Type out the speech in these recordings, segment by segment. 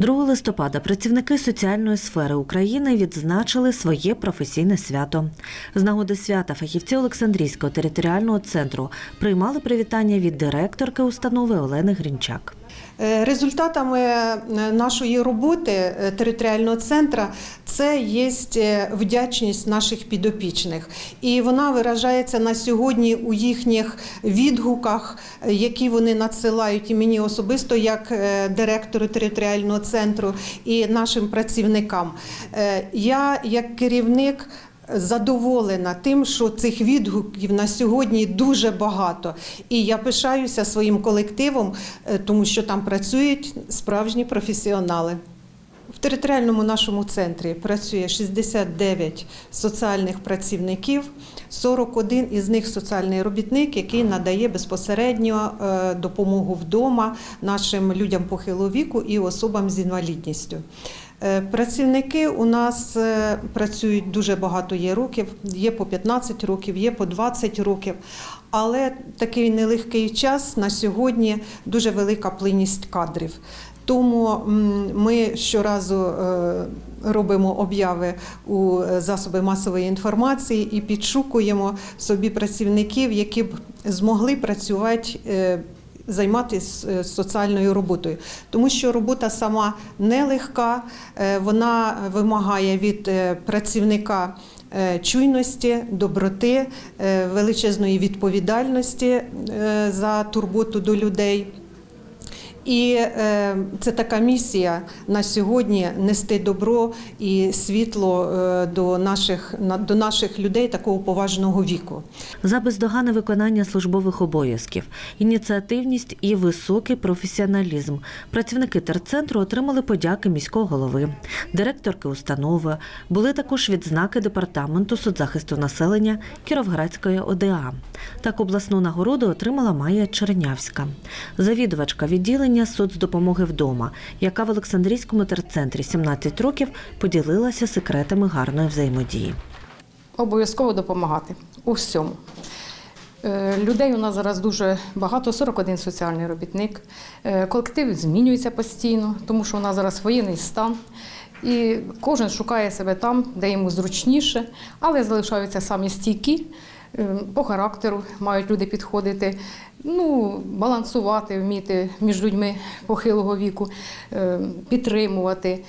2 листопада працівники соціальної сфери України відзначили своє професійне свято. З нагоди свята фахівці Олександрійського територіального центру приймали привітання від директорки установи Олени Грінчак. Е, Результатами е, нашої роботи е, територіального центру це є вдячність наших підопічних, і вона виражається на сьогодні у їхніх відгуках, які вони надсилають і мені особисто, як директору територіального центру, і нашим працівникам. Я, як керівник, задоволена тим, що цих відгуків на сьогодні дуже багато. І я пишаюся своїм колективом, е, тому що там працюють справжні професіонали. В територіальному нашому центрі працює 69 соціальних працівників, 41 із них соціальний робітник, який надає безпосередньо е, допомогу вдома нашим людям похилого віку і особам з інвалідністю. Е, Працівники у нас е, працюють дуже багато є років, є по 15 років, є по 20 років. Але такий нелегкий час на сьогодні дуже велика плинність кадрів. Тому ми щоразу е, робимо обяви у е, засоби масової інформації і підшукуємо собі працівників, які б змогли працювати. е, Займатися соціальною роботою, тому що робота сама нелегка, вона вимагає від працівника чуйності, доброти, величезної відповідальності за турботу до людей. І е, це така місія на сьогодні нести добро і світло е, до наших на- до наших людей такого поважного віку. За бездоганне виконання службових обов'язків, ініціативність і високий професіоналізм працівники терцентру отримали подяки міського голови, директорки установи. Були також відзнаки департаменту соцзахисту населення Кіровградської ОДА. Так обласну нагороду отримала Майя Чернявська, завідувачка відділення соцдопомоги вдома, яка в Олександрійському терцентрі 17 років поділилася секретами гарної взаємодії. Обов'язково допомагати у всьому. Е, Людей у нас зараз дуже багато, 41 соціальний робітник. Е, Колектив змінюється постійно, тому що у нас зараз воєнний стан. І кожен шукає себе там, де йому зручніше, але залишаються самі стійкі по характеру, мають люди підходити, ну, балансувати, вміти між людьми похилого віку, е, підтримувати.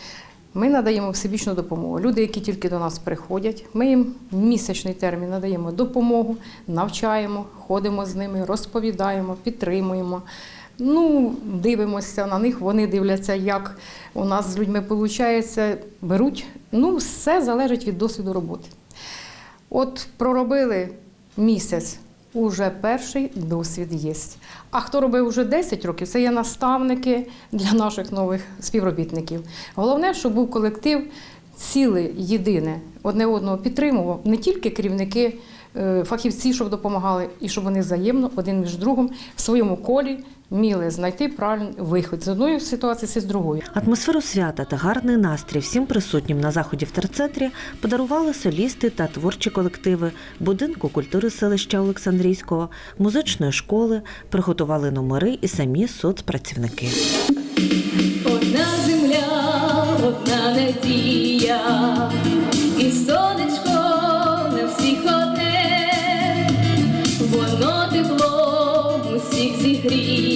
Ми надаємо всебічну допомогу. Люди, які тільки до нас приходять, ми їм місячний термін надаємо допомогу, навчаємо, ходимо з ними, розповідаємо, підтримуємо. Ну, дивимося на них, вони дивляться, як у нас з людьми виходить, беруть. Ну, все залежить від досвіду роботи. От проробили місяць, уже перший досвід є. А хто робив вже 10 років, це є наставники для наших нових співробітників. Головне, щоб був колектив ціле, єдине, одне одного підтримував, не тільки керівники, фахівці, щоб допомагали, і щоб вони взаємно один між другом в своєму колі вміли знайти правильний вихід з одної ситуації з другої. Атмосферу свята та гарний настрій всім присутнім на заході в терцентрі подарували солісти та творчі колективи будинку культури селища Олександрійського, музичної школи, приготували номери і самі соцпрацівники. Одна земля, одна надія, existir.